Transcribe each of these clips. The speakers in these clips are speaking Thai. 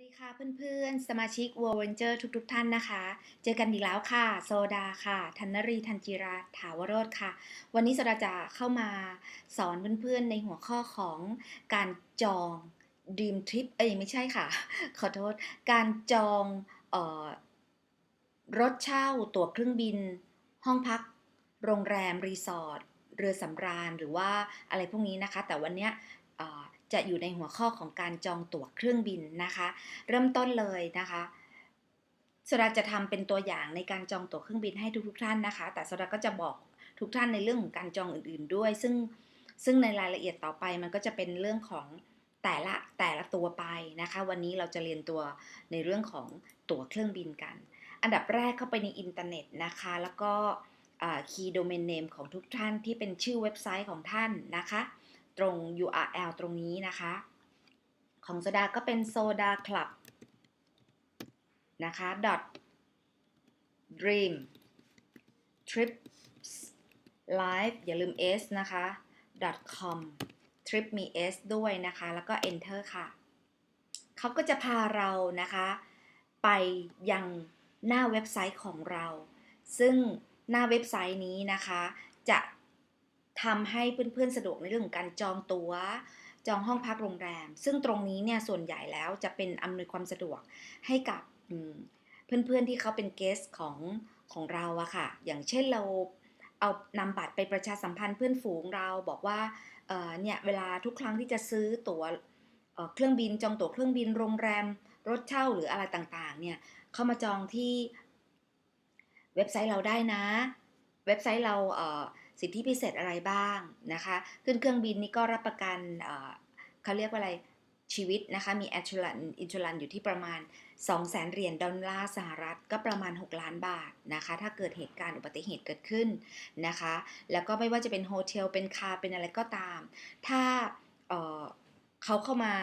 ดีค่ะเพื่อนๆ สมาชิก World Ranger ทุกๆ ท่านนะคะ เจอกันอีกแล้วค่ะ โซดาค่ะ ธนรีทันจิราถาวโรธค่ะ วันนี้โซดาจะเข้ามาสอนเพื่อนๆ ในหัวข้อของการจอง Dream Trip เอ้ยไม่ใช่ค่ะ ขอโทษ การจองออรถเช่า ตั๋วเครื่องบิน ห้องพัก โรงแรม รีสอร์ท เรือสำราญ หรือว่าอะไรพวกนี้นะคะ แต่วันเนี้ย จะอยู่ในหัวข้อของการจองตั๋วเครื่องบินนะคะ เริ่มต้นเลยนะคะสดาจะทำเป็นตัวอย่างในการจองตั๋วเครื่องบินให้ทุกๆท่านนะคะ แต่สดาก็จะบอกทุกท่านในเรื่องของการจองอื่น ๆด้วย ซึ่งซึ่งในรายละเอียดต่อไปมันก็จะเป็นเรื่องของแต่ละแต่ละตัวไปนะคะ วันนี้เราจะเรียนตัวในเรื่องของตั๋วเครื่องบินกัน อันดับแรกเข้าไปในอินเทอร์เน็ตนะคะ แล้วก็คีย์โดเมนเนมของทุกท่านที่เป็นชื่อเว็บไซต์ของท่านนะคะ ตรง URL ตรงนี้นะคะ ของโซดาก็เป็น soda club นะคะ dot dream trips live อย่าลืม s นะคะ dot com trip มี s ด้วยนะคะ แล้วก็ enter ค่ะ เขาก็จะพาเรานะคะ ไปยังหน้าเว็บไซต์ของเรา ซึ่งหน้าเว็บไซต์นี้นะคะ จะ ทำให้เพื่อนๆสะดวกในเรื่องของการจองตัว๋ว จองห้องพักโรงแรม ซึ่งตรงนี้เนี่ยส่วนใหญ่แล้วจะเป็นอำนวยความสะดวกให้กับเพื่อนๆที่เขาเป็นเกสของของเราอะค่ะ อย่างเช่นเราเอานำบัตรไปประชาสัมพันธ์เพื่อนฝูงเราบอกว่าเเนี่ยเวลาทุกครั้งที่จะซื้อตั๋วเครื่องบินจองตั๋วเครื่องบินโรงแรม รถเช่าหรืออะไรต่างๆ เนี่ยเข้ามาจองที่เว็บไซต์เราได้นะ เว็บไซต์เราเสิทธิพิเศษอะไรบ้างนะคะ ขึ้นเครื่องบินนี่ก็รับประกันเขาเรียกว่าอะไรชีวิตนะคะ มีแอชลันอินชลันอยู่ที่ประมาณ 2 0 0แสนเหรียญดอลลาร์สหรัฐก็ประมาณ 6 ล้านบาทนะคะ ถ้าเกิดเหตุการณ์อุบัติเหตุเกิดขึ้นนะคะ แล้วก็ไม่ว่าจะเป็นโฮเทลเป็นคาเป็นอะไรก็ตาม ถ้าเขาเข้ามา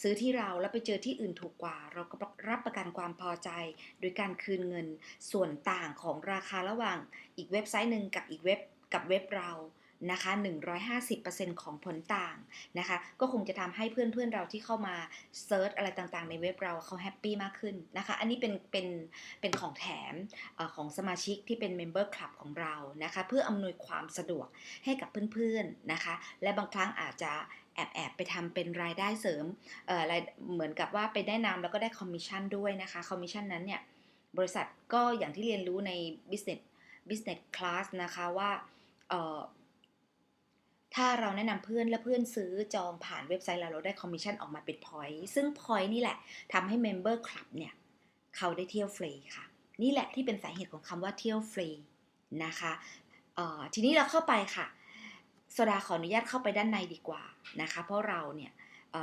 ซื้อที่เราแล้วไปเจอที่อื่นถูกกว่า เราก็รับประกันความพอใจ โดยการคืนเงินส่วนต่างของราคาระหว่างอีกเว็บไซต์หนึ่งกับอีกเว็บ กับเว็บเรานะคะ 150%ของผลต่างนะคะ ก็คงจะทำให้เพื่อนๆเราที่เข้ามาเซิร์ชอะไรต่างๆ ในเว็บเราเขาแฮปปี้มากขึ้นนะคะ อันนี้เป็นเป็นเป็นของแถมอของสมาชิกที่เป็นเมมเบอร์คลับของเรานะคะ เพื่ออำนวยความสะดวกให้กับเพื่อนๆนะคะ และบางครั้งอาจจะแอบแอบไปทำเป็นรายได้เสริมเอ่อเหมือนกับว่าไปได้นำแล้วก็ได้คอมมิชชั่นด้วยนะคะ คอมมิชชั่นนั้นเนี่ย บริษัทก็อย่างที่เรียนรู้ใน business business class นะคะว่า ถ้าเราแนะนำเพื่อนและเพื่อนซื้อจองผ่านเว็บไซต์เราเราได้คอมมิชชั่นออกมาเป็นพอยต์ซึ่งพอยต์นี่แหละทำให้เมมเบอร์คลับเนี่ย เขาได้เที่ยวฟรีค่ะ นี่แหละที่เป็นสาเหตุของคำว่าเที่ยวฟรีนะคะทีนี้เราเข้าไปค่ะโซดาขออนุญาตเข้าไปด้านในดีกว่านะคะ เพราะเราเนี่ย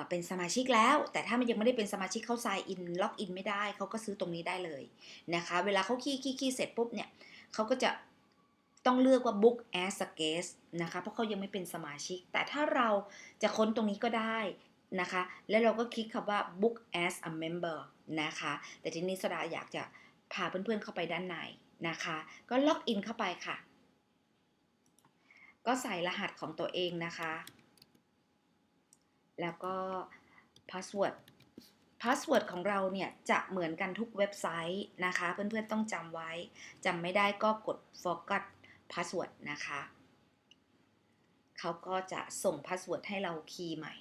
เป็นสมาชิกแล้ว แต่ถ้ามันยังไม่ได้เป็นสมาชิกเขา sign in ล็อกอินไม่ได้เขาก็ซื้อตรงนี้ได้เลยนะคะ เวลาเขาคีย์คีย์เสร็จปุ๊บเนี่ยเขาก็จะ ต้องเลือกว่า book as a guest นะคะ เพราะเขายังไม่เป็นสมาชิก แต่ถ้าเราจะค้นตรงนี้ก็ได้นะคะ แล้วเราก็คลิกคำว่า book as a member นะคะ แต่ทีนี้สดาอยากจะพาเพื่อนๆเข้าไปด้านในนะคะ ก็ล็อกอินเข้าไปค่ะ ก็ใส่รหัสของตัวเองนะคะ แล้วก็พาสเวิร์ดพาสเวิร์ดของเราเนี่ยจะเหมือนกันทุกเว็บไซต์นะคะ เพื่อนๆต้องจำไว้จำไม่ได้ก็กด forgot พาสเวิร์ดนะคะ เขาก็จะส่งพาสเวิร์ดให้เราคีย์ใหม่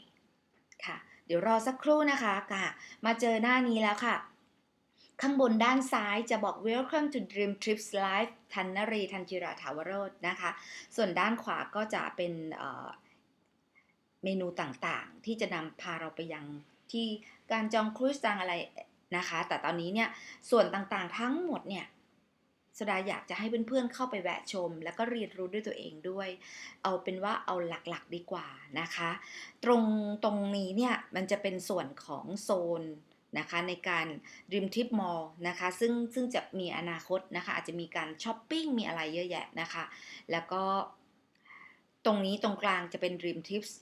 ค่ะ เดี๋ยวรอสักครู่นะคะค่ะ มาเจอหน้านี้แล้วค่ะ ข้างบนด้านซ้ายจะบอก Welcome to Dream Trips Live ทันนรีทันจิราถาวโรจนะคะ ส่วนด้านขวาก็จะเป็นเมนูต่างๆ ที่จะนำพาเราไปยังที่การจองครูซจางอะไรนะคะ แต่ตอนนี้เนี่ย ส่วนต่างๆทั้งหมดเนี่ย สดาอยากจะให้เพื่อนๆเข้าไปแวะชม แล้วก็เรียนรู้ด้วยตัวเองด้วย เอาเป็นว่าเอาหลักๆดีกว่านะคะ ตรงตรงนี้เนี่ยมันจะเป็นส่วนของโซนนะคะในการริมทิปมอลนะคะซึ่งซึ่งจะมีอนาคตนะคะอาจจะมีการช้อปปิ้งมีอะไรเยอะแยะนะคะ แล้วก็ตรงนี้ตรงกลางจะเป็นริมทิปส์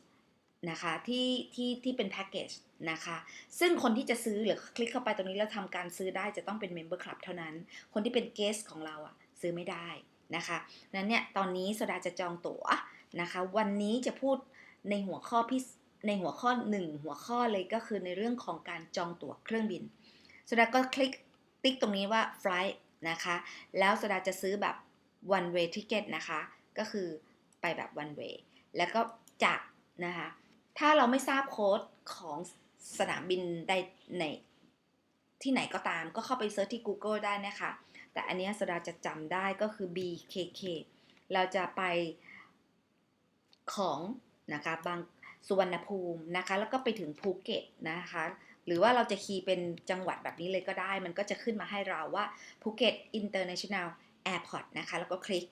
นะคะที่ที่ที่เป็นแพ็กเกจนะคะซึ่งคนที่จะซื้อหรือคลิกเข้าไปตรงนี้แล้วทำการซื้อได้จะต้องเป็นเมมเบอร์คลับเท่านั้น คนที่เป็นเกสของเราอะซื้อไม่ได้นะคะนั้นเนี่ยตอนนี้โซดาจะจองตั๋วนะคะวันนี้จะพูดในหัวข้อพิในหัวข้อหนึ่งหัวข้อเลยก็คือในเรื่องของการจองตั๋วเครื่องบินโซดาก็คลิกติ๊กตรงนี้ว่า flight นะคะแล้วโซดาจะซื้อแบบ one way ticket นะคะก็คือไปแบบ one way แล้วก็จากนะคะ ถ้าเราไม่ทราบโค้ดของสนามบินใดในที่ไหนก็ตามก็เข้าไปเซิร์ชที่ Google ได้นะคะ แต่อันนี้ยโซดาจะจำได้ก็คือ BKK เราจะไปของนะคะบางสุวรรณภูมินะคะ แล้วก็ไปถึงภูเก็ตนะคะ หรือว่าเราจะคีย์เป็นจังหวัดแบบนี้เลยก็ได้ มันก็จะขึ้นมาให้เราว่าภูเก็ต International Airport นะคะ แล้วก็คลิก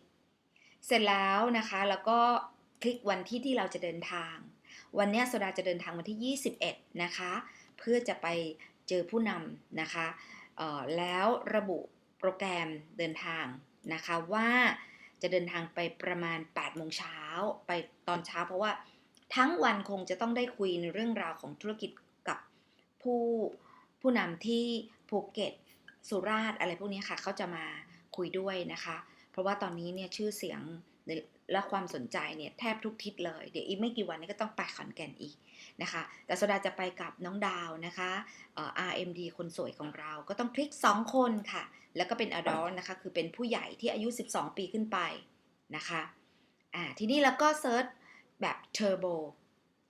เสร็จแล้วนะคะ แล้วก็คลิกวันที่ที่เราจะเดินทาง วันนี้โซดาจะเดินทางวันที่ 21 นะคะ เพื่อจะไปเจอผู้นำนะคะแล้วระบุโปรแกรมเดินทางนะคะว่าจะเดินทางไปประมาณ8โมงเช้าไปตอนเช้า เพราะว่าทั้งวันคงจะต้องได้คุยในเรื่องราวของธุรกิจกับผู้ผู้นำที่ภูเก็ตสุราษฎร์อะไรพวกนี้ค่ะเขาจะมาคุยด้วยนะคะ เพราะว่าตอนนี้เนี่ยชื่อเสียง และความสนใจเนี่ยแทบทุกทิศเลย เดี๋ยวอีกไม่กี่วันนี้ก็ต้องไปขอนแก่นอีกนะคะ แต่โซดาจะไปกับน้องดาวนะคะเอ่อ RMD คนสวยของเราก็ต้องคลิก 2 คนค่ะ แล้วก็เป็น adult นะคะ คือเป็นผู้ใหญ่ที่อายุ 12 ปีขึ้นไปนะคะอ่าทีนี้เราก็เซิร์ชแบบ turbo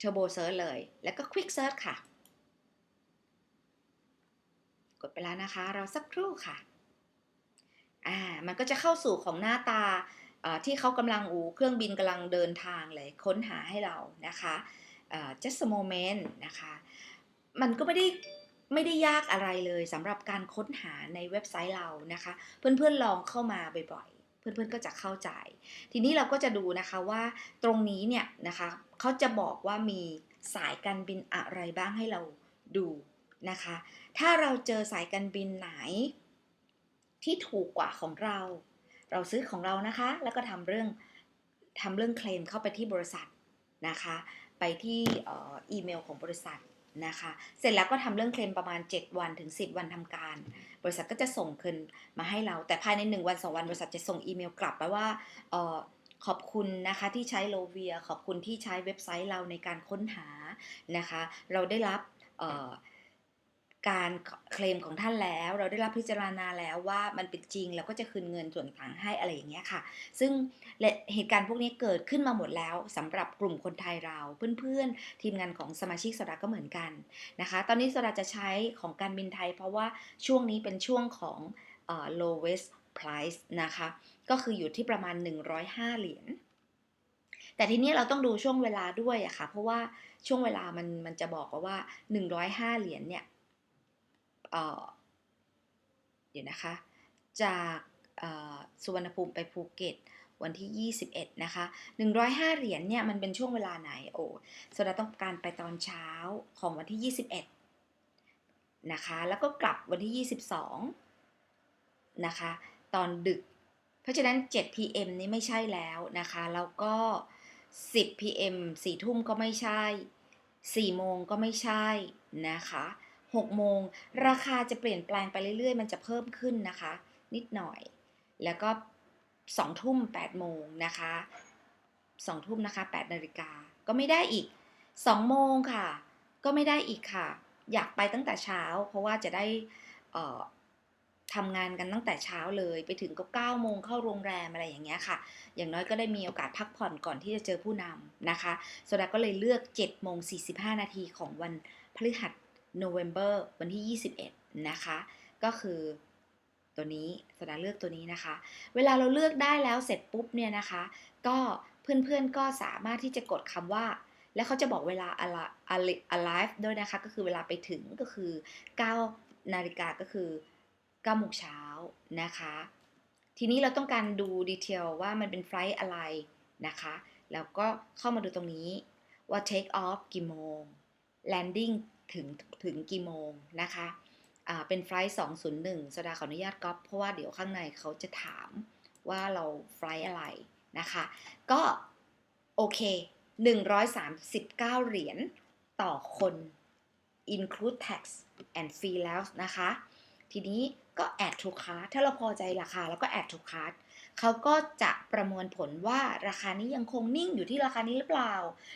turbo search เลย แล้วก็ quick search ค่ะ กดไปแล้วนะคะ เราสักครู่ค่ะอ่ามันก็จะเข้าสู่ของหน้าตา ที่เขากำลังอูเครื่องบินกำลังเดินทางเลยค้นหาให้เรานะคะ just a moment นะคะ มันก็ไม่ได้ไม่ได้ยากอะไรเลยสำหรับการค้นหาในเว็บไซต์เรานะคะ เพื่อนๆลองเข้ามาบ่อยๆ เพื่อนๆก็จะเข้าใจ ทีนี้เราก็จะดูนะคะว่าตรงนี้เนี่ยนะคะเขาจะบอกว่ามีสายการบินอะไรบ้างให้เราดูนะคะ ถ้าเราเจอสายการบินไหนที่ถูกกว่าของเรา เราซื้อของเรานะคะ แล้วก็ทำเรื่องทำเรื่องเคลมเข้าไปที่บริษัทนะคะ ไปที่อีเมลของบริษัทนะคะ เสร็จแล้วก็ทำเรื่องเคลมประมาณ 7 วันถึง 10 วันทำการ บริษัทก็จะส่งคืนมาให้เรา แต่ภายใน 1 วัน 2 วันบริษัทจะส่งอีเมลกลับไปว่าออขอบคุณนะคะที่ใช้โลเวีย ขอบคุณที่ใช้เว็บไซต์เราในการค้นหานะคะ เราได้รับ การเคลมของท่านแล้ว เราได้รับพิจารณาแล้วว่ามันเป็นจริงเราก็จะคืนเงินส่วนต่างให้อะไรอย่างเงี้ยค่ะ ซึ่งเหตุการณ์พวกนี้เกิดขึ้นมาหมดแล้วสำหรับกลุ่มคนไทยเราเพื่อนๆ ทีมงานของสมาชิกโซดาก็เหมือนกันนะคะ ตอนนี้โซดาจะใช้ของการบินไทย เพราะว่าช่วงนี้เป็นช่วงของเอ่อ lowest price นะคะ ก็คืออยู่ที่ประมาณ 105 เหรียญแต่ทีนี้เราต้องดูช่วงเวลาด้วยอะค่ะ เพราะว่าช่วงเวลามันมันจะบอกว่า 105 เหรียญเนี่ย เดี๋ยวนะคะ จากสุวรรณภูมิไปภูเก็ตวันที่ 21 นะคะ 105 เหรียญเนี่ยมันเป็นช่วงเวลาไหน โอ้โซดาต้องการไปตอนเช้าของวันที่ 21 นะคะ แล้วก็กลับวันที่ 22 นะคะ ตอนดึก เพราะฉะนั้น 7 PM นี้ไม่ใช่แล้วนะคะ แล้วก็ 10 PM 4ทุ่มก็ไม่ใช่ 4 โมงก็ไม่ใช่นะคะ 6 โมง ราคาจะเปลี่ยนแปลงไปเรื่อยๆ มันจะเพิ่มขึ้นนะคะ นิดหน่อย แล้วก็2ทุ่ม8โมงนะคะ2ทุ่มนะคะ8นาฬิกาก็ไม่ได้อีก 2 โมงค่ะ ก็ไม่ได้อีกค่ะ อยากไปตั้งแต่เช้า เพราะว่าจะได้ทำงานกันตั้งแต่เช้าเลยไปถึงก็9โมงเข้าโรงแรมอะไรอย่างเงี้ยค่ะ อย่างน้อยก็ได้มีโอกาสพักผ่อนก่อนที่จะเจอผู้นำนะคะโซดาก็เลยเลือก7โมง45 นาทีของวันพฤหัส โนเวม ber วันที่ 21 นะคะ ก็คือตัวนี้โซดาเลือกตัวนี้นะคะ เวลาเราเลือกได้แล้วเสร็จปุ๊บเนี่ยนะคะ ก็เพื่อนๆก็สามารถที่จะกดคำว่า แล้วเขาจะบอกเวลา alive ด้วยนะคะ ก็คือเวลาไปถึงก็คือ9นาฬิกาก็คือ9โมงเช้านะคะ ทีนี้เราต้องการดูดีเทลว่ามันเป็นไฟล์อะไรนะคะ แล้วก็เข้ามาดูตรงนี้ว่า take off กี่โมง landing ถึงถึงกี่โมงนะคะอ่าเป็นไฟลท์201สดาขออนุญาตก๊อปเพราะว่าเดี๋ยวข้างในเขาจะถามว่าเราไฟล์อะไรนะคะ ก็โอเค 139 เหรียญต่อคน include tax and fee แล้วนะคะ ทีนี้ก็ add to cart ถ้าเราพอใจราคาแล้วก็ add to cart เขาก็จะประมวลผลว่าราคานี้ยังคงนิ่งอยู่ที่ราคานี้หรือเปล่า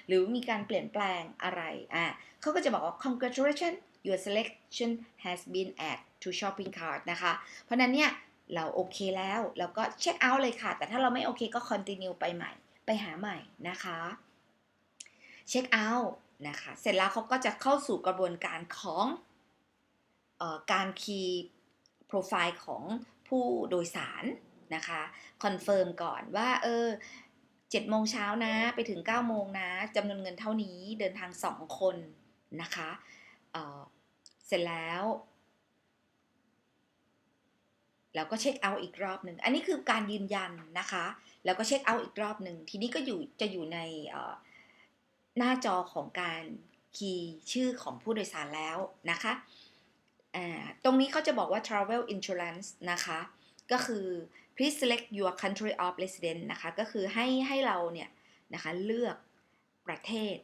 หรือมีการเปลี่ยนแปลงอะไรอะเขาก็จะบอกว่า congratulations your selection has been added to shopping cart นะคะ เพราะนั้นเนี่ยเราโอเคแล้วเราก็เช็คเอาท์เลยค่ะ แต่ถ้าเราไม่โอเคก็ continue ไปใหม่ ไปหาใหม่นะคะเช็คเอาท์นะคะ เสร็จแล้วเขาก็จะเข้าสู่กระบวนการของออการคีย์โปรไฟล์ของผู้โดยสาร นะคะคอนเฟิร์มก่อนว่าเออเจ็ดโมงเช้านะไปถึง9โมงนะจำนวนเงินเท่านี้เดินทาง 2 คนนะคะเเสร็จแล้วแล้วก็เช็คเอาท์อีกรอบหนึ่ง อันนี้คือการยืนยันนะคะ แล้วก็เช็คเอาท์อีกรอบหนึ่ง ทีนี้ก็อยู่จะอยู่ในหน้าจอของการคีย์ชื่อของผู้โดยสารแล้วนะคะ ตรงนี้เขาจะบอกว่า travel insurance นะคะ ก็คือ please select your country of residence นะคะ ก็คือให้ให้เราเนี่ยนะคะเลือกประเทศ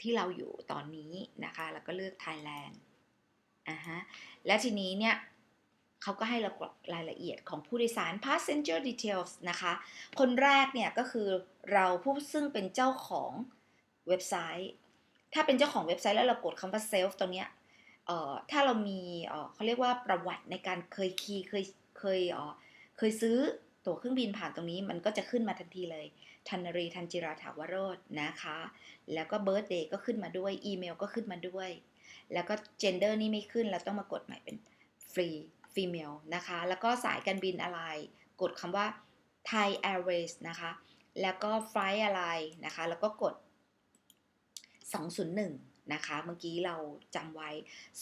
ที่เราอยู่ตอนนี้นะคะ แล้วก็เลือก Thailand อ่าฮะ และทีนี้เนี่ยเขาก็ให้เรากรอกรายละเอียดของผู้โดยสาร passenger details นะคะ คนแรกเนี่ยก็คือเราผู้ซึ่งเป็นเจ้าของเว็บไซต์ ถ้าเป็นเจ้าของเว็บไซต์แล้วเรากดคำว่า self ตรงเนี้ยเอ่อถ้าเรามีเอ่อเขาเรียกว่าประวัติในการเคยคีย์เคย เคยเอ่อเคยซื้อตั๋วเครื่องบินผ่านตรงนี้มันก็จะขึ้นมาทันทีเลยทันรีทันจิราถาวโรจนะคะ แล้วก็เบิร์ d เดย์ก็ขึ้นมาด้วยอีเมลก็ขึ้นมาด้วย แล้วก็เจนเดอร์นี่ไม่ขึ้นเราต้องมากดใหม่เป็นฟรี female นะคะ แล้วก็สายการบินอะไร กดคำว่า Thai Airways นะคะ แล้วก็ flight อะไรนะคะ แล้วก็กด 201 นะคะ เมื่อกี้เราจำไว้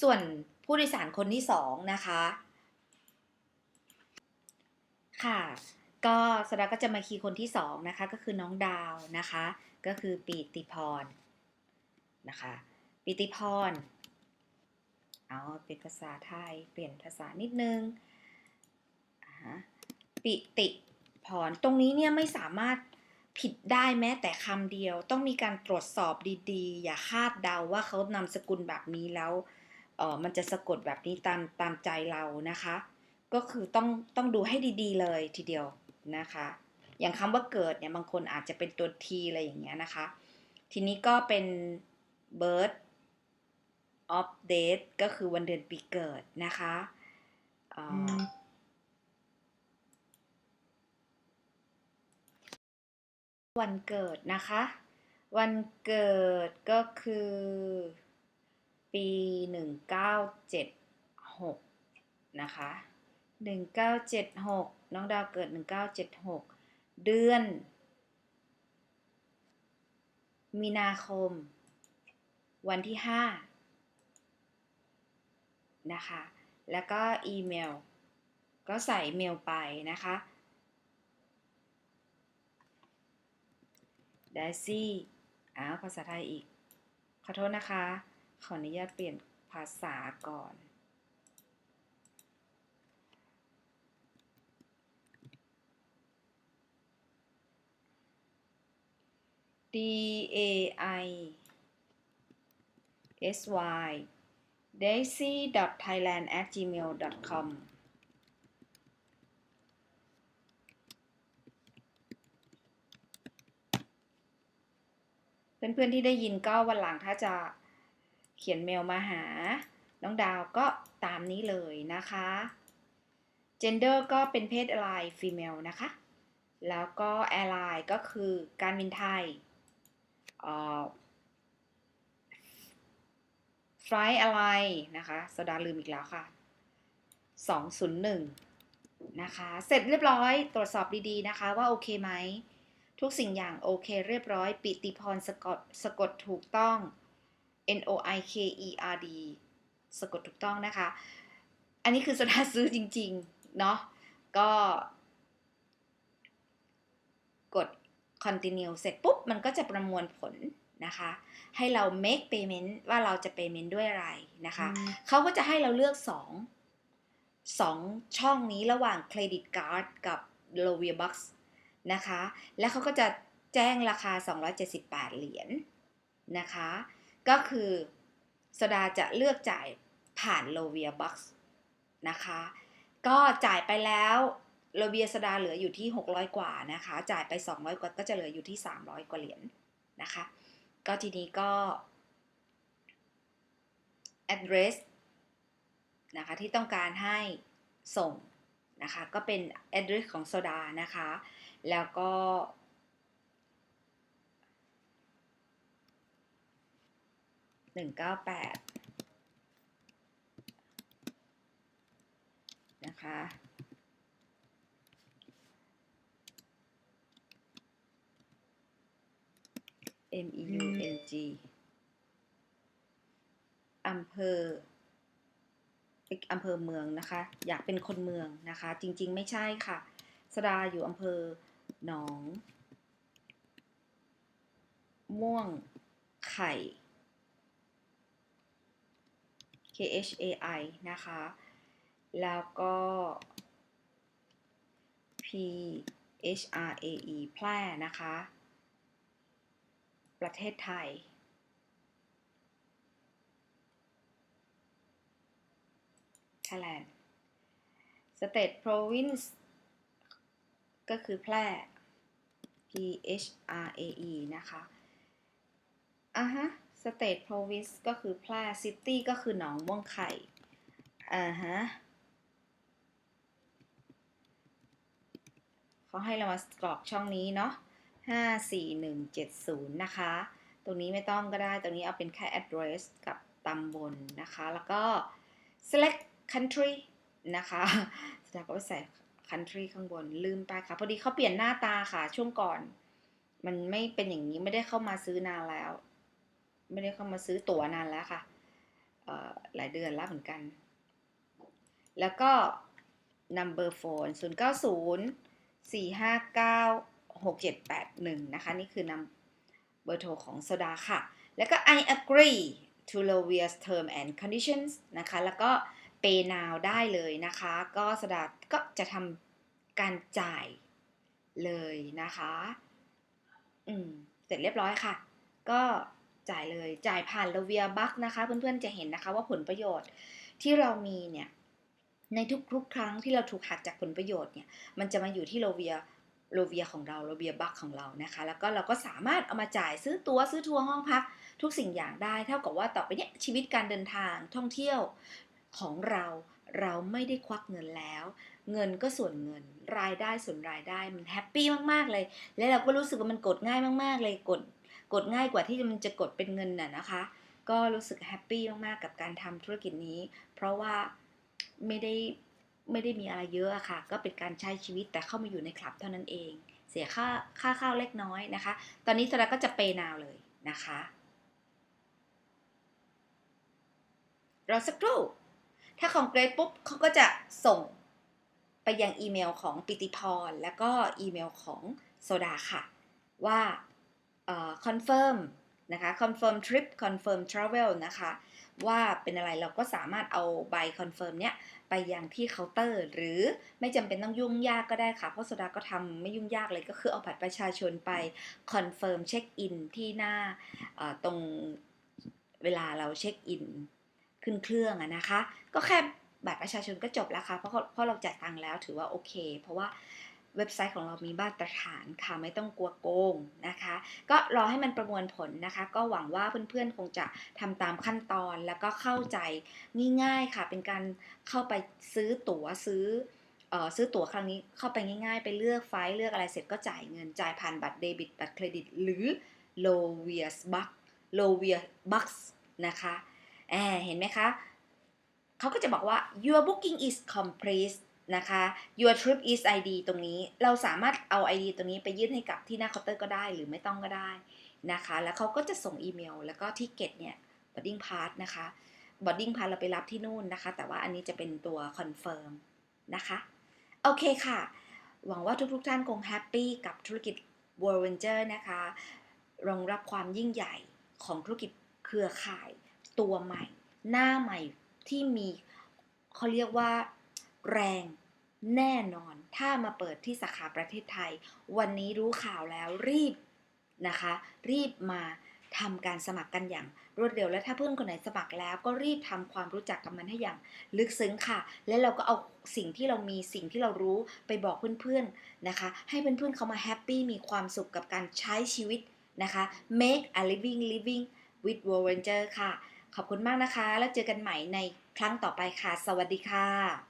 ส่วนผู้โดยสารคนที่ 2 นะคะ ค่ะ ก็สดาก็จะมาคีย์คนที่2นะคะ ก็คือน้องดาวนะคะ ก็คือปีติพรนะคะ ปีติพรเอาเป็นภาษาไทยเปลี่ยนภาษานิดนึงปิติพรตรงนี้เนี่ยไม่สามารถผิดได้แม้แต่คำเดียว ต้องมีการตรวจสอบดีๆ อย่าคาดเดาว่าเขานำสกุลแบบนี้แล้วเออมันจะสะกดแบบนี้ตามตามใจเรานะคะ ก็คือต้องต้องดูให้ดีๆเลยทีเดียวนะคะ อย่างคำว่าเกิดเนี่ยบางคนอาจจะเป็นตัวทีอะไรอย่างเงี้ยนะคะ ทีนี้ก็เป็น birth of date ก็คือวันเดือนปีเกิดนะคะวันเกิดนะคะ วันเกิดก็คือ ปี 1976 นะคะ 1976 น้องดาวเกิด 1976 เดือน มีนาคม วันที่ 5 นะคะ แล้วก็อีเมล ก็ใส่เมลไปนะคะดซี่อ้าวภาษาไทยอีก ขอโทษนะคะ ขออนุญาตเปลี่ยนภาษาก่อน D A I S Y daisy.thailand@gmail.com เพื่อนๆที่ได้ยินก็วันหลังถ้าจะเขียนเมลมาหา น้องดาวก็ตามนี้เลยนะคะ gender ก็เป็นเพศอะไร female นะคะ แล้วก็ airline ก็คือการบินไทย ไฟล์อะไรนะคะสดาลืมอีกแล้วค่ะ 201 นะคะ เสร็จเรียบร้อย ตรวจสอบดีๆนะคะว่าโอเคไหม ทุกสิ่งอย่างโอเคเรียบร้อย ปิติพรสะกดสะกดถูกต้อง N O I K E R D สะกดถูกต้องนะคะ อันนี้คือสดาซื้อจริง ๆ เนาะก็ กด continue เสร็จปุ๊บ มันก็จะประมวลผลนะคะ ให้เรา make payment ว่าเราจะ payment ด้วยอะไรนะคะ เขาก็จะให้เราเลือก 2 2 ช่องนี้ระหว่างเครดิตการ์ดกับ l o v i a Box นะคะ แล้วเขาก็จะแจ้งราคา 278 เหรียญนนะคะ ก็คือสดาจะเลือกจ่ายผ่าน l o v i a Box นะคะ ก็จ่ายไปแล้ว โลเบียสดาเหลืออยู่ที่ 600 กว่านะคะ จ่ายไป 200 กว่าก็จะเหลืออยู่ที่ 300 กว่าเหรียญนนะคะ ก็ทีนี้ก็ address นะคะที่ต้องการให้ส่งนะคะก็เป็น address ของโซดานะคะ แล้วก็ หนึ่งเก้าแปดนะคะ M E U N G อำเภออำเภอเมืองนะคะ อยากเป็นคนเมืองนะคะ จริง ๆ ไม่ใช่ค่ะ สดาอยู่อำเภอหนอง ม่วงไข่ K H A I นะคะ แล้วก็ P H R A E แพร่นะคะ ประเทศไทย Thailand State Province ก็คือแพร่ P H R A E นะคะอะฮะ State Province ก็คือแพร่ City ก็คือหนองม่วงไข่อ่าฮะเขาให้เรามากรอกช่องนี้เนาะ ห้าสี่หนึ่งเจ็ดศูนย์นะคะ ตรงนี้ไม่ต้องก็ได้ ตรงนี้เอาเป็นแค่ address กับตำบลนะคะ แล้วก็ select country นะคะแสดงก็ไปใส่ country ข้างบน ลืมไปค่ะ พอดีเขาเปลี่ยนหน้าตาค่ะ ช่วงก่อน มันไม่เป็นอย่างนี้ ไม่ได้เข้ามาซื้อนานแล้ว ไม่ได้เข้ามาซื้อตั๋วนานแล้วค่ะ หลายเดือนแล้วเหมือนกัน แล้วก็ number phone 0 9 6 7 8 1 นะคะ นี่คือนำเบอร์โทรของโซดาค่ะ แล้วก็ I agree to Lovia's term and conditions นะคะ แล้วก็ pay now ได้เลยนะคะ ก็โซดาก็จะทำการจ่ายเลยนะคะ อืม เสร็จเรียบร้อยค่ะ ก็จ่ายเลยจ่ายผ่าน Lovia Buck นะคะ เพื่อนๆจะเห็นนะคะว่าผลประโยชน์ที่เรามีเนี่ยในทุกๆครั้งที่เราถูกหักจากผลประโยชน์เนี่ย มันจะมาอยู่ที่โลเวีย โลเวียของเราโลเวียบัคของเรานะคะ แล้วก็เราก็สามารถเอามาจ่ายซื้อตัว๋วซื้อทัวร์ห้องพัก ทุกสิ่งอย่างได้เท่ากับว่าต่อไปเนี้ยชีวิตการเดินทางท่องเที่ยวของเราเราไม่ได้ควักเงินแล้ว เงินก็ส่วนเงิน รายได้ส่วนรายได้มันแฮปปี้มากๆเลย และเราก็รู้สึกว่ามันกดง่ายมากๆ เลยกดกดง่ายกว่าที่มันจะกดเป็นเงินน่ะนะคะ ก็รู้สึกแฮปปี้มากๆกับการทำธุรกิจนี้ เพราะว่าไม่ได้ ไม่ได้มีอะไรเยอะอะค่ะ ก็เป็นการใช้ชีวิตแต่เข้ามาอยู่ในคลับเท่านั้นเอง เสียค่าค่าข้าวเล็กน้อยนะคะ ตอนนี้สดาก็จะเปนาวเลยนะคะรอสักครู่ ถ้าของเกรดปุ๊บเขาก็จะส่งไปยังอีเมลของปิติพร แล้วก็อีเมลของโซดาค่ะ ว่าคอนเฟิร์มนะคะคอนเฟิร์มทริปคอนเฟิร์มทราเวลนะคะ ว่าเป็นอะไรเราก็สามารถเอาใบคอนเฟิร์มเนี้ยไปยังที่เคาน์เตอร์ หรือไม่จำเป็นต้องยุ่งยากก็ได้ค่ะ เพราะโซดาก็ทำไม่ยุ่งยากเลยก็คือเอาบัตรประชาชนไปคอนเฟิร์มเช็คอินที่หน้าตรงเวลาเราเช็คอินขึ้นเครื่องอะนะคะ ก็แค่บัตรประชาชนก็จบแล้วค่ะเพราะเพราะเราจ่ายตังค์แล้วถือว่าโอเค เพราะว่า เว็บไซต์ของเรามีมาตรฐานค่ะไม่ต้องกลัวโกงนะคะ ก็รอให้มันประมวลผลนะคะ ก็หวังว่าเพื่อนๆคงจะทำตามขั้นตอนแล้วก็เข้าใจง่ายๆค่ะ เป็นการเข้าไปซื้อตั๋วซื้อซื้อตั๋วครั้งนี้เข้าไปง่ายๆ ไปเลือกไฟล์เลือกอะไรเสร็จก็จ่ายเงินจ่ายผ่านบัตรเดบิตบัตรเครดิต หรือ l o v i a s Buck l o v i a Bucks นะคะแอเห็นไหมคะเขาก็จะบอกว่า your booking is complete นะคะ your trip is ID ตรงนี้เราสามารถเอา ID ตรงนี้ไปยื่นให้กับที่หน้าเคาน์เตอร์ก็ได้หรือไม่ต้องก็ได้นะคะ แล้วเขาก็จะส่งอีเมล แล้วก็ที่เกตเนี่ย boarding pass นะคะ boarding pass เราไปรับที่นู่นนะคะ แต่ว่าอันนี้จะเป็นตัว confirm นะคะ โอเคค่ะ หวังว่าทุกๆท่านคงแฮปปี้กับธุรกิจ World Venture นะคะรองรับความยิ่งใหญ่ของธุรกิจเครือข่ายตัวใหม่ หน้าใหม่ที่มีเขาเรียกว่า แรงแน่นอน ถ้ามาเปิดที่สาขาประเทศไทย วันนี้รู้ข่าวแล้วรีบนะคะ รีบมาทำการสมัครกันอย่างรวดเร็วและถ้าเพื่อนคนไหนสมัครแล้ว ก็รีบทำความรู้จักกับมันให้อย่างลึกซึ้งค่ะ และเราก็เอาสิ่งที่เรามีสิ่งที่เรารู้ไปบอกเพื่อนๆนะคะ ให้เพื่อนๆเขามาแฮปปี้มีความสุขกับการใช้ชีวิตนะคะ make a living living with World Ranger ค่ะ ขอบคุณมากนะคะ แล้วเจอกันใหม่ในครั้งต่อไปค่ะ สวัสดีค่ะ